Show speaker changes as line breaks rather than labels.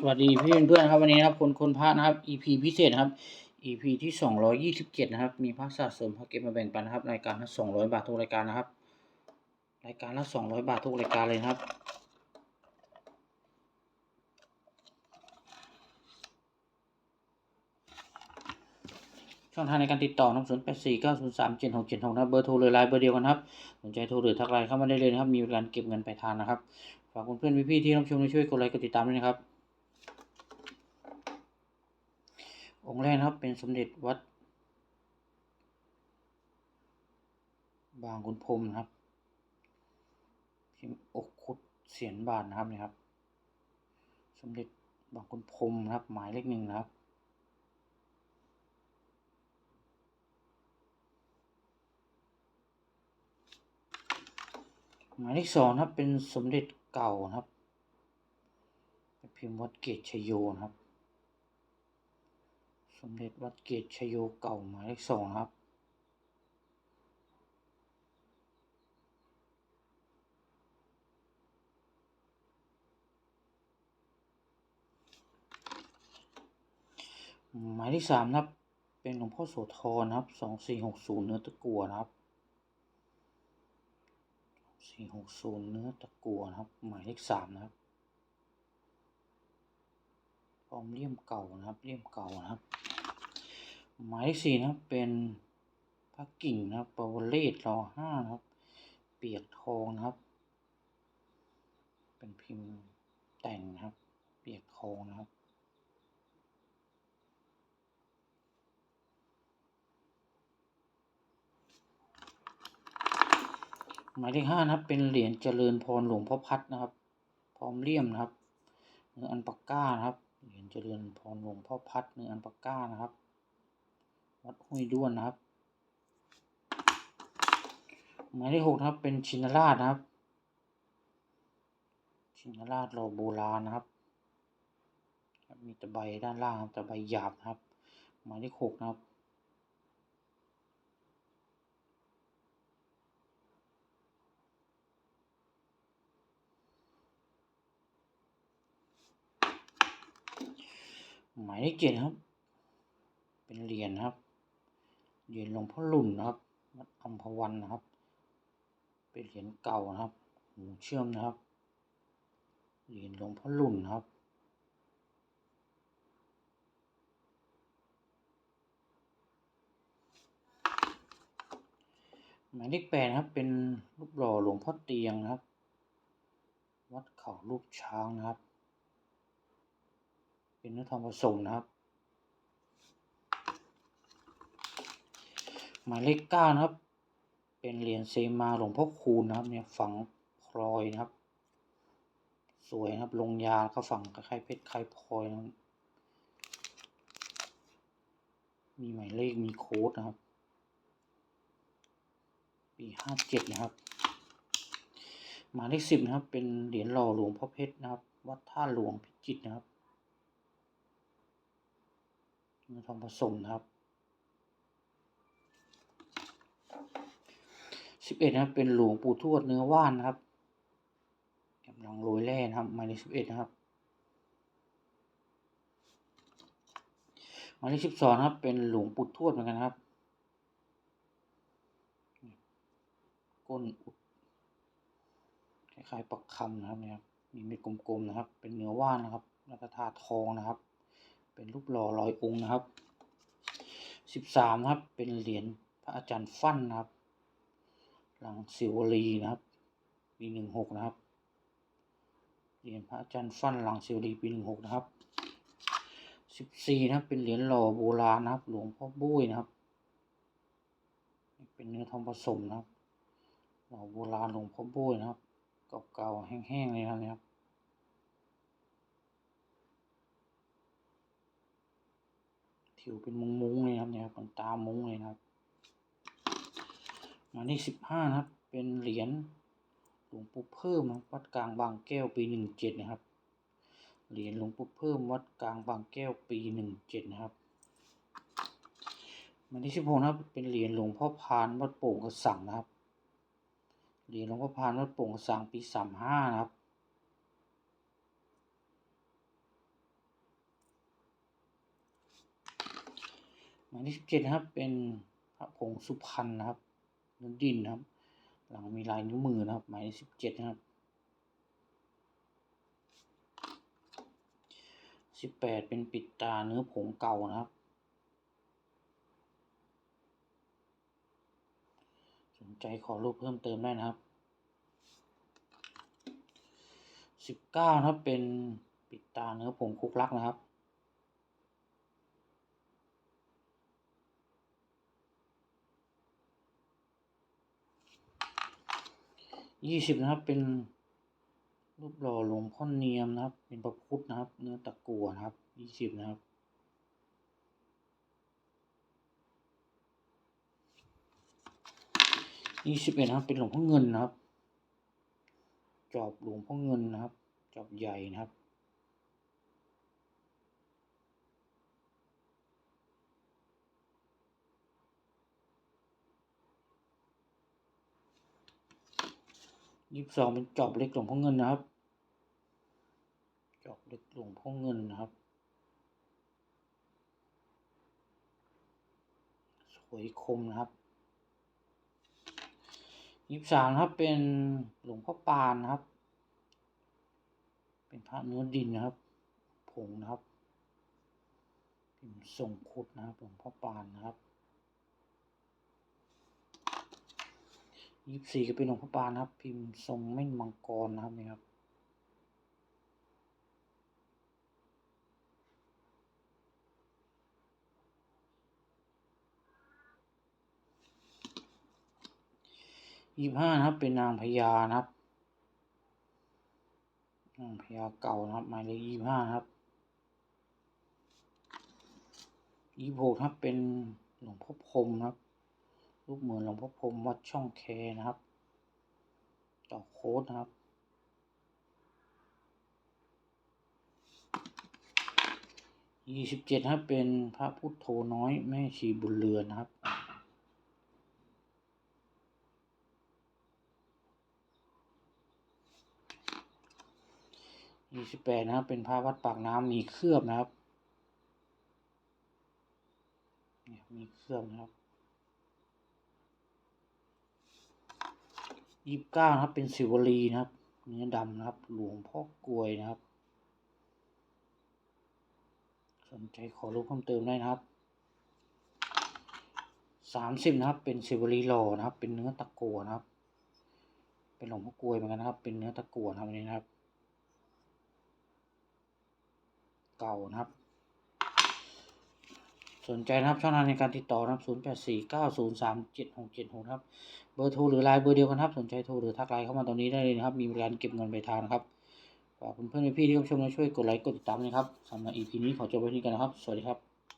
สวัสดีพี่เพื่อนๆนครับวันนี้นะครับคนคนพระนะครับ EP พิเศษนะครับ EP ที่สองร้อยยี่สิบเจ็ดนะครับ มีพระสะสมพระเก็บมาแบ่งปันนะครับรายการละสองร้อยบาททุกรายการนะครับ รายการละสองร้อยบาททุกรายการเลยครับ ช่องทางในการติดต่อนะครับศูนย์แปดสี่เก้าศูนย์สามเจ็ดหกเจ็ดหกนะเบอร์โทรเลยไลน์เบอร์เดียวกันครับสนใจโทรหรือทักไลน์เข้ามาได้เลยนะครับ มีการเก็บเงินปลายทางนะครับฝากเพื่อนๆพี่ๆที่รับชมช่วยกดไลค์กดติดตามด้วยนะครับ องค์แรกนะครับเป็นสมเด็จวัด บางขุนพรมนะครับพิมพ์อกคุดเสียนบาทนะครับนะครับ สมเด็จบางขุนพรมนะครับ หมายเลขหนึ่งนะครับหมายเลขสองครับเป็นสมเด็จเก่านะครับ พิมพ์วัดเกตชโยนะครับ สมเด็จวัดเกตชโยเก่าหมายเลขสองครับ หมายเลขสามนะครับ เป็นหลวงพ่อโสธรนะครับสองสี่หกศูนย์เนื้อตะกัวนะครับสี่หกศูนย์เนื้อตะกัวนะครับ หมายเลขสามนะครับพร้อมเลี่ยมเก่านะครับเลี่ยมเก่านะครับ หมายเลขสี่นะครับเป็นพระกิ่งนะครับปวเลศรอห้านะครับ เปียกทองนะครับ เป็นพิมพ์แต่งนะครับ เปียกทองนะครับหมายเลขห้านะครับ เป็นเหรียญเจริญพรหลวงพ่อพัดนะครับ พร้อมเลี่ยมนะครับ เนื้ออันปากก้านะครับ เหรียญเจริญพรหลวงพ่อพัดเนื้ออันปากก้านะครับ วัดห้วยด้วนนะครับหมายเลขหกนะครับ เป็นชินราชนะครับ ชินราชโลโบราณนะครับ มีตะไบด้านล่างตะไบหยาบนะครับ หมายเลขหกนะครับหมายเลขเจ็ดครับ เป็นเหรียญนครับ เหรียญหลวงพ่อหลุ่นนะครับวัดอัมพวันนะครับ เป็นเหรียญเก่านะครับหูเชื่อมนะครับ เหรียญหลวงพ่อหลุ่นนะครับหมายเลขแปดนะครับ เป็นรูปหล่อหลวงพ่อเตียงนะครับ วัดเขาลูกช้างนะครับ เป็นเนื้อทองผสมนะครับ หมายเลขเก้านะครับ เป็นเหรียญเซมาหลวงพ่อคูณนะครับ เนี่ยฝังพลอยนะครับ สวยนะครับ ลงยาก็ฝังคล้ายเพชรคล้ายพลอยนะครับ มีหมายเลขมีโค้ดนะครับ ปีห้าเจ็ดนะครับ หมายเลขสิบนะครับ เป็นเหรียญหล่อหลวงพ่อเพชรนะครับ วัดท่าหลวงพิจิตรนะครับเนื้อทองผสมนะครับ สิบเอ็ดนะครับ เป็นหลวงปู่ทวดเนื้อว่านนะครับกำลังโรยแร่นะครับหมายเลขสิบเอ็ดนะครับหมายเลขสิบสองครับ เป็นหลวงปู่ทวดเหมือนกันครับ ก้นอุดคล้ายๆปักคำนะครับเนี่ยมีเม็ดกลมๆนะครับ เป็นเนื้อว่านนะครับแล้วก็ทาทองนะครับ เป็นรูปหล่อร้อยองค์นะครับสิบสามครับ เป็นเหรียญพระอาจารย์ฟั่นนะครับ หลังสิวลีนะครับ ปีหนึ่งหกนะครับเหรียญพระอาจารย์ฟั่นหลังสิวลีปีหนึ่งหกนะครับสิบสี่นะครับ เป็นเหรียญหล่อโบราณนะครับ หลวงพ่อบุ้ยนะครับ เป็นเนื้อทองผสมนะครับ หล่อโบราณหลวงพ่อบุ้ยนะครับเก่าๆแห้งๆเลยนะครับผิวเป็นมุ้งๆเลยนะครับเนี่ยครับตามุ้งเลยนะครับ มายเลขสิบห้านะครับ เป็นเหรียญหลวงปู่เพิ่มวัดกลางบางแก้วปีหนึ่งเจ็ดนะครับ เหรียญหลวงปู่เพิ่มวัดกลางบางแก้วปีหนึ่งเจ็ดนะครับหมายเลขสิบหกนะครับ เป็นเหรียญหลวงพ่อพานวัดโป่งกระสังนะครับ เหรียญหลวงพ่อพานวัดโป่งกระสังปีสามห้านะครับหมายเลขสิบเจ็ดนะครับเป็นพระผงสุพรรณนะครับ นื้อดินครับ หลังมีลายนิ้วมือนะครับ หมายเลขสิบเจ็ดนะครับสิบแปดเป็นปิดตาเนื้อผงเก่านะครับสนใจขอรูปเพิ่มเติมได้นะครับสิบเก้านะครับเป็นปิดตาเนื้อผงคุกลักนะครับ ยี่สิบนะครับ เป็นรูปหล่อหลวงพ่อเนียมนะครับ เป็นประพุทธนะครับ เนื้อตะกั่วนะครับยี่สิบนะครับยี่สิบเอ็ดนะครับ เป็นหลวงพ่อเงินนะครับ จอบหลวงพ่อเงินนะครับ จอบใหญ่นะครับ ยี่สิบสองเป็นจอบเล็กหลวงพ่อเงินนะครับ จอบเล็กหลวงพ่อเงินนะครับ สวยคมนะครับยี่สิบสามนะครับเป็นหลวงพ่อปานนะครับ เป็นพระเนื้อดินนะครับ ผงนะครับพิมพ์ทรงคุดนะครับหลวงพ่อปานนะครับ ยี่สี่ก็เป็นหลวงพ่อปานครับ พิมพ์ทรงเม่นมังกรนะครับนี่ครับยี่ห้านะครับ เป็นนางพญานะครับนางพญาเก่านะครับหมายเลขยี่ห้านะครับยี่หกครับเป็นหลวงพ่อพรมครับ รูปเหมือนหลวงพ่อพรมวัดช่องแคนะครับ ต่อโค้ดนะครับยี่สิบเจ็ดครับเป็นพระพุทโธน้อยแม่ชีบุญเรือนนะครับยี่สิบแปดนะครับเป็นพระวัดปากน้ำมีเคลือบนะครับเนี่ยมีเคลือบนะครับ ยี่สิบเก้านะครับ เป็นสิวลีนะครับ เนื้อดำนะครับ หลวงพ่อกลวยนะครับ สนใจขอรู้เพิ่มเติมได้นะครับสามสิบนะครับ เป็นสิวลีหล่อนะครับ เป็นเนื้อตะกัวนะครับ เป็นหลวงพ่อกลวยเหมือนกันนะครับ เป็นเนื้อตะกัวนะครับนนี้นะครับ เก่านะครับ สนใจนะครับช่องทางในการติดต่อนะครับ0 8 4 9 0 3 7 6 7 6ครับ เบอร์โทรหรือไลน์เบอร์เดียวกันครับ สนใจโทรหรือทักไลน์เข้ามาตอนนี้ได้เลยนะครับ มีบริการเก็บเงินปลายทางนครับฝากเพื่อนๆพี่ที่รับชมและช่วยกดไลค์กดติดตามนะครับสำหรับ EP นี้ขอจบไว้ที่นี้กันนะครับ สวัสดีครับ